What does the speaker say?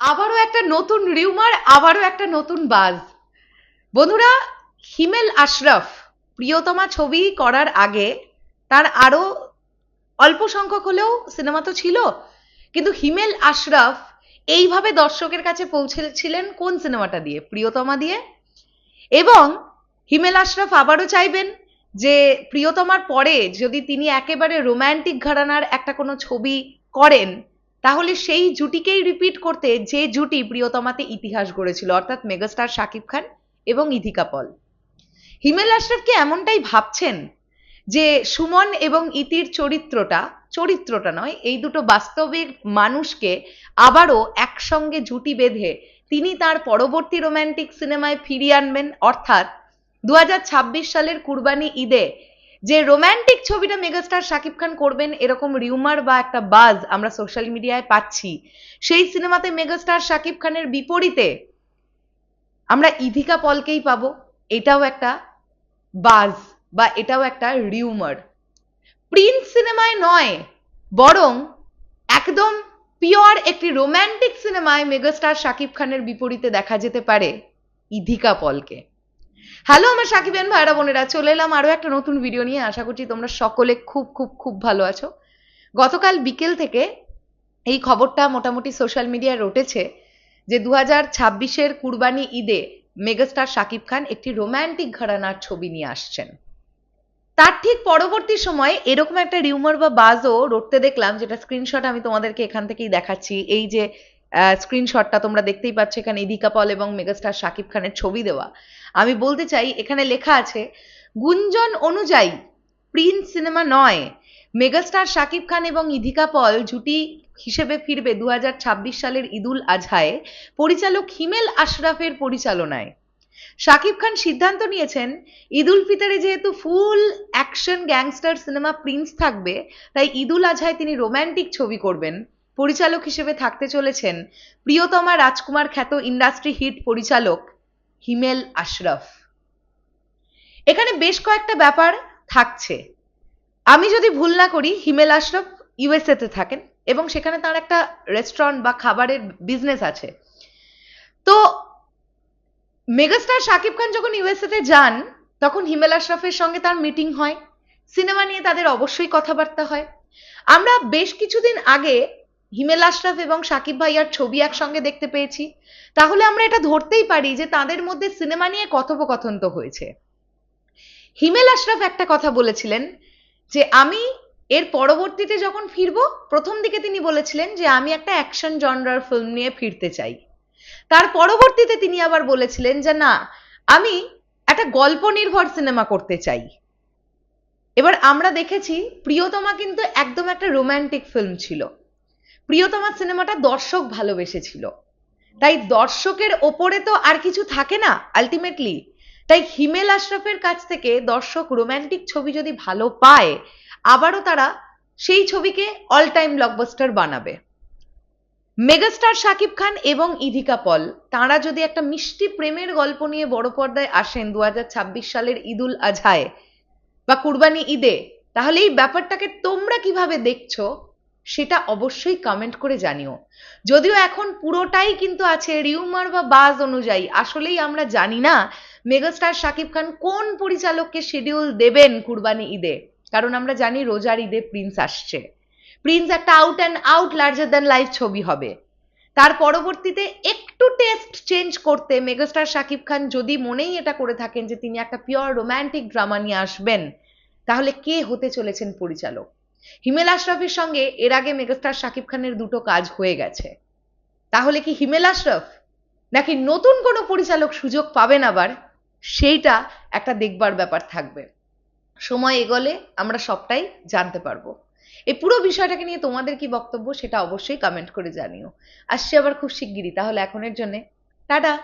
আবারও একটা নতুন রিউমার আবারও একটা নতুন বাজ বন্ধুরা, হিমেল আশরাফ প্রিয়তমা ছবি করার আগে তার আরও অল্প সংখ্যক হলেও সিনেমা তো ছিল, কিন্তু হিমেল আশরাফ এইভাবে দর্শকের কাছে পৌঁছেছিলেন কোন সিনেমাটা দিয়ে? প্রিয়তমা দিয়ে। এবং হিমেল আশরাফ আবারও চাইবেন যে প্রিয়তমার পরে যদি তিনি একেবারে রোম্যান্টিক ঘরানার একটা কোনো ছবি করেন তাহলে সেই জুটিকেই রিপিট করতে যে জুটি প্রিয়তমাতে ইতিহাস গড়েছিল, অর্থাৎ মেগাস্টার শাকিব খান এবং ইথিকা পল। হিমেল আশরাফ কি এমনটাই ভাবছেন যে সুমন এবং ইতির চরিত্রটা চরিত্রটা নয়, এই দুটো বাস্তবিক মানুষকে আবারও একসঙ্গে জুটি বেঁধে তিনি তার পরবর্তী রোম্যান্টিক সিনেমায় ফিরিয়ে আনবেন, অর্থাৎ দু হাজার ছাব্বিশ সালের কুরবানি ঈদে যে রোম্যান্টিক ছবিটা মেগাস্টার শাকিব খান করবেন, এরকম রিউমার বা একটা বাজ আমরা সোশ্যাল মিডিয়ায় পাচ্ছি, সেই সিনেমাতে মেগাস্টার শাকিব খানের বিপরীতে আমরা ইধিকা পলকেই পাবো, এটাও একটা বাজ বা এটাও একটা রিউমার প্রিন্স সিনেমায় নয়, বরং একদম পিওর একটি রোম্যান্টিক সিনেমায় মেগাস্টার শাকিব খানের বিপরীতে দেখা যেতে পারে ইধিকা পলকে। হ্যালো আমার সাকিবেন ভাইরা বোনেরা, চলে এলাম আরও একটা নতুন ভিডিও নিয়ে। আশা করছি তোমরা সকলে খুব খুব খুব ভালো আছো। গতকাল বিকেল থেকে এই খবরটা মোটামুটি সোশ্যাল মিডিয়ায় রটেছে যে দু হাজার ছাব্বিশের কুরবানি ঈদে মেগাস্টার শাকিব খান একটি রোম্যান্টিক ঘরানার ছবি নিয়ে আসছেন। তার ঠিক পরবর্তী সময়ে এরকম একটা রিউমার বা বাজও রটতে দেখলাম, যেটা স্ক্রিনশট আমি তোমাদেরকে এখান থেকেই দেখাচ্ছি। এই যে স্ক্রিনশটটা তোমরা দেখতেই পাচ্ছ, এখানে ইদিকা পল এবং মেগাস্টার শাকিব খানের ছবি দেওয়া। আমি বলতে চাই, এখানে লেখা আছে, গুঞ্জন অনুযায়ী প্রিন্স সিনেমা নয়, মেগাস্টার শাকিব খান এবং ইধিকা পল জুটি হিসেবে ফিরবে দুহাজার ছাব্বিশ সালের ঈদুল আজহায়, পরিচালক হিমেল আশরাফের পরিচালনায়। শাকিব খান সিদ্ধান্ত নিয়েছেন, ঈদুল ফিতরে যেহেতু full action gangster cinema Prince থাকবে, তাই ঈদুল আজহায় তিনি রোম্যান্টিক ছবি করবেন। পরিচালক হিসেবে থাকতে চলেছেন প্রিয়তমা রাজকুমার খ্যাত ইন্ডাস্ট্রি হিট পরিচালক হিমেল আশরাফ। এখানে বেশ কয়েকটা ব্যাপার থাকছে। আমি যদি ভুল না করি, হিমেল আশরাফ ইউএসএ তে থাকেন এবং সেখানে তার একটা রেস্টুরেন্ট বা খাবারের বিজনেস আছে। তো মেগাস্টার শাকিব খান যখন ইউএসএ তে যান, তখন হিমেল আশরাফের সঙ্গে তার মিটিং হয়। সিনেমা নিয়ে তাদের অবশ্যই কথাবার্তা হয়। আমরা বেশ কিছুদিন আগে হিমেল আশরাফ এবং সাকিব ভাইয়ার ছবি একসঙ্গে দেখতে পেয়েছি। তাহলে আমরা এটা ধরতেই পারি যে তাদের মধ্যে সিনেমা নিয়ে কথোপকথন তো হয়েছে। হিমেল আশরাফ একটা কথা বলেছিলেন যে আমি এর পরবর্তীতে যখন ফিরবো, প্রথম দিকে তিনি বলেছিলেন যে আমি একটা অ্যাকশন জনরার ফিল্ম নিয়ে ফিরতে চাই। তার পরবর্তীতে তিনি আবার বলেছিলেন যে না, আমি একটা গল্প নির্ভর সিনেমা করতে চাই। এবার আমরা দেখেছি, প্রিয়তমা কিন্তু একদম একটা রোম্যান্টিক ফিল্ম ছিল। প্রিয়তমা সিনেমাটা দর্শক ভালোবেসেছিল। তাই দর্শকের ওপরে তো আর কিছু থাকে না আলটিমেটলি তাই হিমেল আশরাফের কাছ থেকে দর্শক রোম্যান্টিক ছবি যদি ভালো পায়, আবারও তারা সেই ছবিকে অল টাইম ব্লকবাস্টার বানাবে। মেগাস্টার শাকিব খান এবং ইধিকা পল, তাঁরা যদি একটা মিষ্টি প্রেমের গল্প নিয়ে বড় পর্দায় আসেন দু হাজার ছাব্বিশ সালের ঈদুল আজহায় বা কুরবানি ঈদে, তাহলে এই ব্যাপারটাকে তোমরা কীভাবে দেখছ? সেটা অবশ্যই কমেন্ট করে জানিও। যদিও এখন পুরোটাই কিন্তু আছে রিউমার বা বাজ অনুযায়ী, আসলেই আমরা জানি না মেগাস্টার শাকিব খান কোন পরিচালককে শিডিউল দেবেন কুরবানি ঈদে। কারণ আমরা জানি রোজার ঈদে প্রিন্স আসছে। প্রিন্স একটা out and out larger than life ছবি হবে। তার পরবর্তীতে একটু টেস্ট চেঞ্জ করতে মেগাস্টার শাকিব খান যদি মনেই এটা করে থাকেন যে তিনি একটা পিওর রোম্যান্টিক ড্রামা নিয়ে আসবেন, তাহলে কে হতে চলেছেন পরিচালক? হিমেল আশরাফের সঙ্গে এর আগে মেগাস্টার শাকিব খানের দুটো কাজ হয়ে গেছে। তাহলে কি হিমেল আশরাফ নাকি নতুন কোনো পরিচালক সুযোগ পাবেন আবার? সেইটা একটা দেখবার ব্যাপার থাকবে। সময় এগোলে আমরা সবটাই জানতে পারব। এই পুরো বিষয়টাকে নিয়ে তোমাদের কি বক্তব্য সেটা অবশ্যই কমেন্ট করে জানিও। আসছি আবার খুব শিগগিরই, তাহলে এখনের জন্য। টাটা!